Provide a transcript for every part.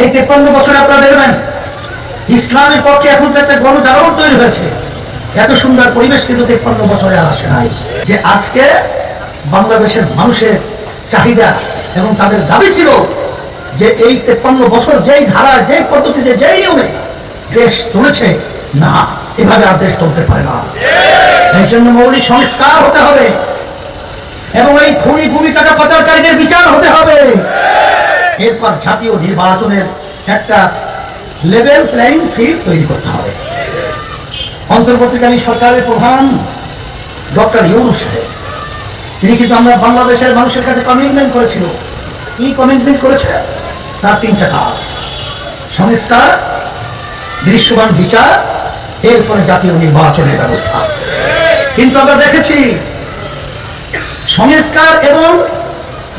এই তেপ্পান্ন বছরে আপনারা দেখবেন ইসলামের পক্ষে এখন তো একটা গণজাগরণ তৈরি হয়েছে, এত সুন্দর পরিবেশ কিন্তু তেপ্পান্ন বছরে আর আসে নাই। যে আজকে বাংলাদেশের মানুষের চাহিদা এবং তাদের দাবি ছিল যে এই তেপ্পান্ন বছর যেই ধারা, যেই পদ্ধতিতে, যেই নিয়মে দেশ চলেছে, না, এভাবে আর দেশ চলতে পারে না। এই জন্য মৌলিক সংস্কার হতে হবে এবং এই খুনি ভূমিকাটা পাচারকারীদের বিচার হতে হবে। এরপর জাতীয় নির্বাচনের একটা লেভেল প্লেইং ফিল্ড তৈরি করতে হবে। অন্তর্বর্তীকালীন সরকারের প্রধান ডক্টর ইউনুস সাহেব, তিনি কিন্তু আমরা বাংলাদেশের মানুষের কাছে কমিটমেন্ট করেছিল। কি কমিটমেন্ট করেছে? তার তিনটা কাজ। সংস্কার, দৃশ্যমান বিচার, এরপরে জাতীয় নির্বাচনের ব্যবস্থা। কিন্তু আমরা দেখেছি, সংস্কার এবং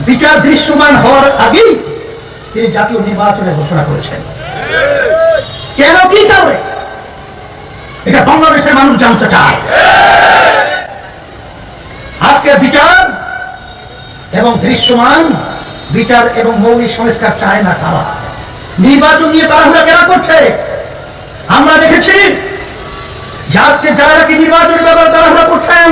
বিচার দৃশ্যমান হওয়ার আগেই তিনি জাতীয় নির্বাচনের ঘোষণা করেছেন। কেন কি কারণে? এটা বাংলাদেশের মানুষ জানতে চায়। আজকের বিচার এবং দৃশ্যমান বিচার এবং মৌলিক সংস্কার চায় না তারা নির্বাচন নিয়ে তারা কেন করছে? আমরা দেখেছি যে আজকে যারা নাকি নির্বাচনের ব্যাপারে তারা করছেন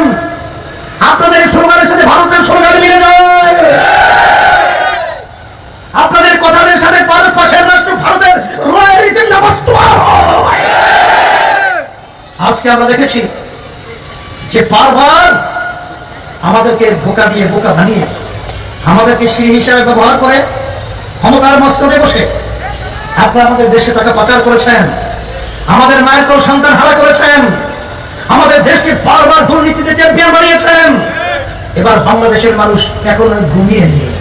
আজকে আমরা দেখেছি যে বারবার আমাদেরকে বোকা দিয়ে বোকা বানিয়ে, আমাদেরকে সিঁড়ি হিসাবে ব্যবহার করে ক্ষমতার মস্তদে বসে আপনারা আমাদের দেশে টাকা পাচার করেছেন, আমাদের মায়ের কোন সন্তান হারা করেছেন, আমাদের দেশকে বারবার দুর্নীতিতে চ্যাম্পিয়ন বানিয়েছেন। এবার বাংলাদেশের মানুষ এখন ঘুমিয়ে নিয়ে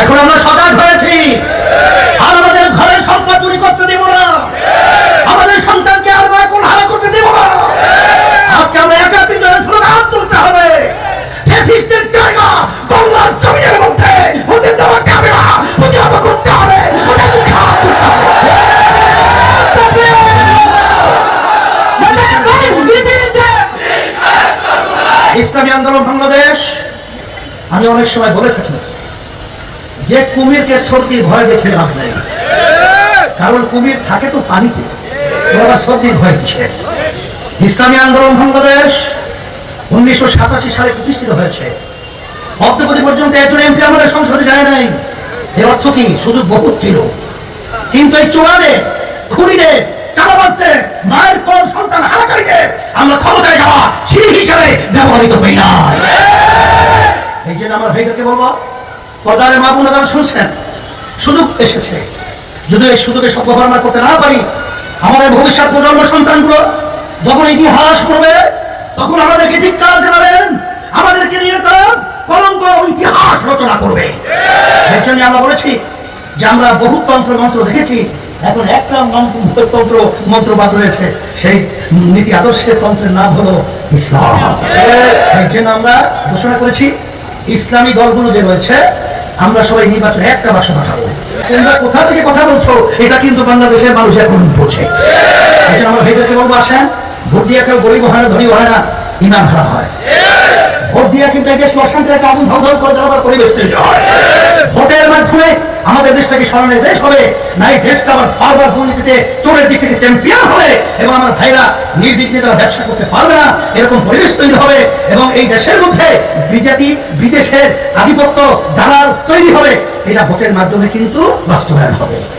এখন আমরা সজাগ হয়েছি। আর ইসলামী আন্দোলন বাংলাদেশ, আমি অনেক সময় বলে থাকি, যে কুমিরকে সর্দির ভয় দেখে লাভ নেই। কারণ কুমির থাকে তো পানিতে সর্দির ভয় কিসে ইসলামী আন্দোলন বাংলাদেশ উনিশশো সাতাশি সালে প্রতিষ্ঠিত হয়েছে। অদ্যপতি পর্যন্ত একজন এমপি আমাদের সংসদে যায় নাই। এর অর্থ কি? শুধু বহুত ছিল। কিন্তু এই চোরাদের খুনিদের চালাবাজদের মায়ের কোন সন্তান হারাকারীদের আমরা ক্ষমতায় যাওয়া সিঁড়ি হিসাবে ব্যবহৃত হই না। এই জন্য আমার ভাইদেরকে বলব পদারে মা বোন শুনছেন, সুযোগ এসেছে। যদি এই সুযোগে সদ্ব্যবহার করতে না পারি, আমাদের ভবিষ্যৎ প্রজন্ম সন্তানগুলো যখন ইতিহাস পড়বে, তখন আমাদেরকে ধিক্কার জানাবেন, আমাদেরকে নিয়ে তারা কলঙ্ক ইতিহাস রচনা করবে। এর জন্য আমরা বলেছি যে আমরা বহু তন্ত্র মন্ত্র দেখেছি এখন একটা মন্ত্র মন্ত্রবাদ রয়েছে। সেই নীতি আদর্শের তন্ত্রের নাম হলো ইসলাম। এর জন্য আমরা ঘোষণা করেছি, ইসলামী দলগুলো যে রয়েছে, আমরা সবাই নির্বাচনে একটা বাসা পাঠাবো। কোথা থেকে কথা বলছো? এটা কিন্তু বাংলাদেশের মানুষ এখন বোঝে। আমরা ভেতরকে বলব, আসেন, ভোট দিয়ে কেউ গরিব হয় না, ধনী হয় না, ইমান হারা হয়। ভোট দিয়ে কিন্তু এই দেশ অশান্তির একটা আগুন ধর করে দেওয়ার পরিবেশ তৈরি হয়। ভোটের মাধ্যমে আমাদের দেশটাকে স্মরণে দেশ হবে। না এই দেশটা আবার বারবার দুর্নীতিতে চোরের দিক থেকে চ্যাম্পিয়ন হবে এবং আমার ভাইরা নির্বিঘ্নে তারা ব্যবসা করতে পারবে না, এরকম পরিবেশ তৈরি হবে এবং এই দেশের মধ্যে বিজেপি বিদেশের আধিপত্য, দালাল তৈরি হবে। এটা ভোটের মাধ্যমে কিন্তু বাস্তবায়ন হবে।